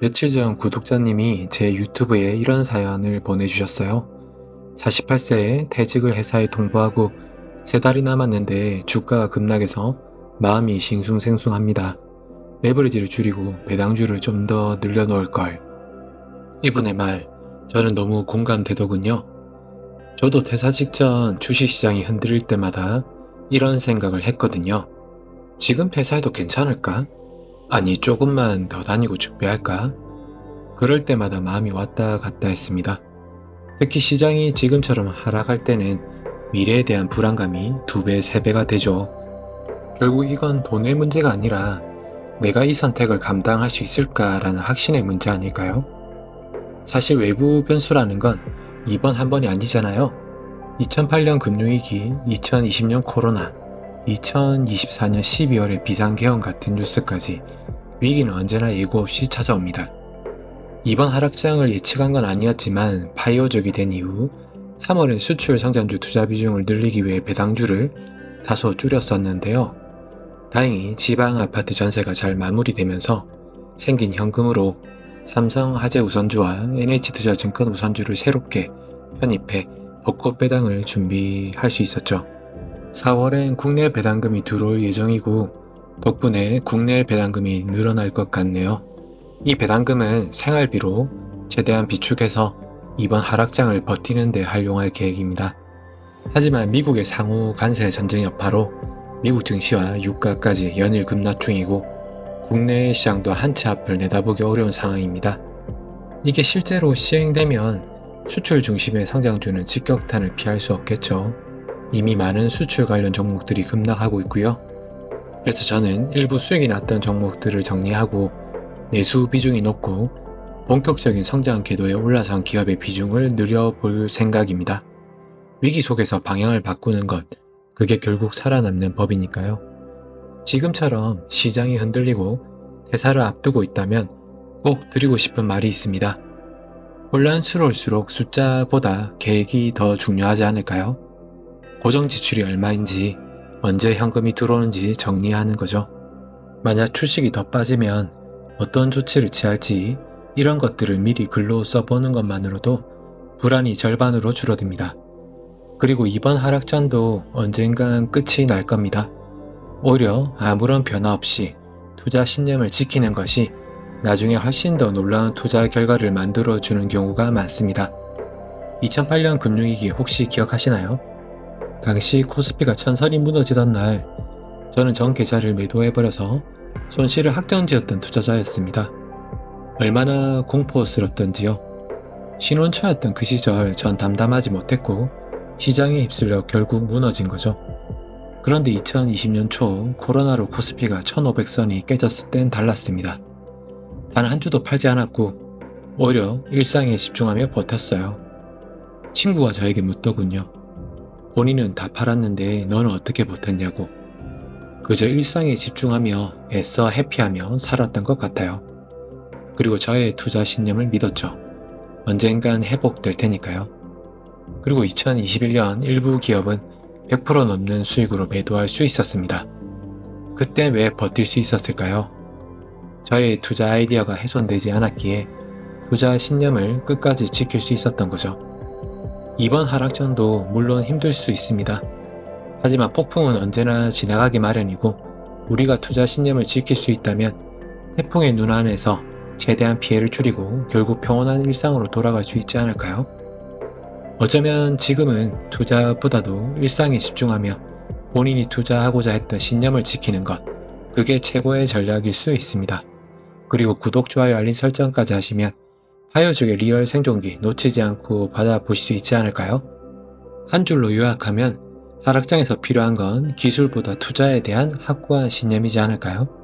며칠 전 구독자님이 제 유튜브에 이런 사연을 보내주셨어요. 48세에 퇴직을 회사에 통보하고 세 달이 남았는데 주가가 급락해서 마음이 싱숭생숭합니다. 레버리지를 줄이고 배당주를 좀 더 늘려놓을 걸. 이분의 말, 저는 너무 공감되더군요. 저도 퇴사 직전 주식시장이 흔들릴 때마다 이런 생각을 했거든요. 지금 퇴사해도 괜찮을까? 아니, 조금만 더 다니고 준비할까? 그럴 때마다 마음이 왔다 갔다 했습니다. 특히 시장이 지금처럼 하락할 때는 미래에 대한 불안감이 두 배, 세 배가 되죠. 결국 이건 돈의 문제가 아니라 내가 이 선택을 감당할 수 있을까라는 확신의 문제 아닐까요? 사실 외부 변수라는 건 이번 한 번이 아니잖아요. 2008년 금융위기, 2020년 코로나, 2024년 12월의 비상계엄 같은 뉴스까지 위기는 언제나 예고 없이 찾아옵니다. 이번 하락장을 예측한 건 아니었지만 파이어족이 된 이후 3월엔 수출 성장주 투자 비중을 늘리기 위해 배당주를 다소 줄였었는데요. 다행히 지방 아파트 전세가 잘 마무리되면서 생긴 현금으로 삼성 화재 우선주와 NH투자증권 우선주를 새롭게 편입해 벚꽃 배당을 준비할 수 있었죠. 4월엔 국내 배당금이 들어올 예정이고 덕분에 국내 배당금이 늘어날 것 같네요. 이 배당금은 생활비로 최대한 비축해서 이번 하락장을 버티는 데 활용할 계획입니다. 하지만 미국의 상호 관세 전쟁 여파로 미국 증시와 유가까지 연일 급락 중이고 국내 시장도 한치 앞을 내다보기 어려운 상황입니다. 이게 실제로 시행되면 수출 중심의 성장주는 직격탄을 피할 수 없겠죠. 이미 많은 수출 관련 종목들이 급락하고 있고요. 그래서 저는 일부 수익이 났던 종목들을 정리하고 내수 비중이 높고 본격적인 성장 궤도에 올라선 기업의 비중을 늘려볼 생각입니다. 위기 속에서 방향을 바꾸는 것, 그게 결국 살아남는 법이니까요. 지금처럼 시장이 흔들리고 퇴사를 앞두고 있다면 꼭 드리고 싶은 말이 있습니다. 혼란스러울수록 숫자보다 계획이 더 중요하지 않을까요? 고정 지출이 얼마인지, 언제 현금이 들어오는지 정리하는 거죠. 만약 주식이 더 빠지면 어떤 조치를 취할지 이런 것들을 미리 글로 써보는 것만으로도 불안이 절반으로 줄어듭니다. 그리고 이번 하락장도 언젠간 끝이 날 겁니다. 오히려 아무런 변화 없이 투자 신념을 지키는 것이 나중에 훨씬 더 놀라운 투자 결과를 만들어 주는 경우가 많습니다. 2008년 금융위기 혹시 기억하시나요? 당시 코스피가 천선이 무너지던 날 저는 전 계좌를 매도해버려서 손실을 확정지었던 투자자였습니다. 얼마나 공포스럽던지요. 신혼초였던 그 시절 전 담담하지 못했고 시장에 휩쓸려 결국 무너진 거죠. 그런데 2020년 초 코로나로 코스피가 1500선이 깨졌을 땐 달랐습니다. 단 한 주도 팔지 않았고 오히려 일상에 집중하며 버텼어요. 친구가 저에게 묻더군요. 본인은 다 팔았는데 너는 어떻게 버텼냐고. 그저 일상에 집중하며 애써 해피하며 살았던 것 같아요. 그리고 저의 투자 신념을 믿었죠. 언젠간 회복될 테니까요. 그리고 2021년 일부 기업은 100% 넘는 수익으로 매도할 수 있었습니다. 그때 왜 버틸 수 있었을까요? 저의 투자 아이디어가 훼손되지 않았기에 투자 신념을 끝까지 지킬 수 있었던 거죠. 이번 하락전도 물론 힘들 수 있습니다. 하지만 폭풍은 언제나 지나가기 마련이고 우리가 투자 신념을 지킬 수 있다면 태풍의 눈 안에서 최대한 피해를 줄이고 결국 평온한 일상으로 돌아갈 수 있지 않을까요? 어쩌면 지금은 투자보다도 일상에 집중하며 본인이 투자하고자 했던 신념을 지키는 것, 그게 최고의 전략일 수 있습니다. 그리고 구독, 좋아요, 알림 설정까지 하시면 하여족의 리얼 생존기 놓치지 않고 받아보실 수 있지 않을까요? 한 줄로 요약하면 하락장에서 필요한 건 기술보다 투자에 대한 확고한 신념이지 않을까요?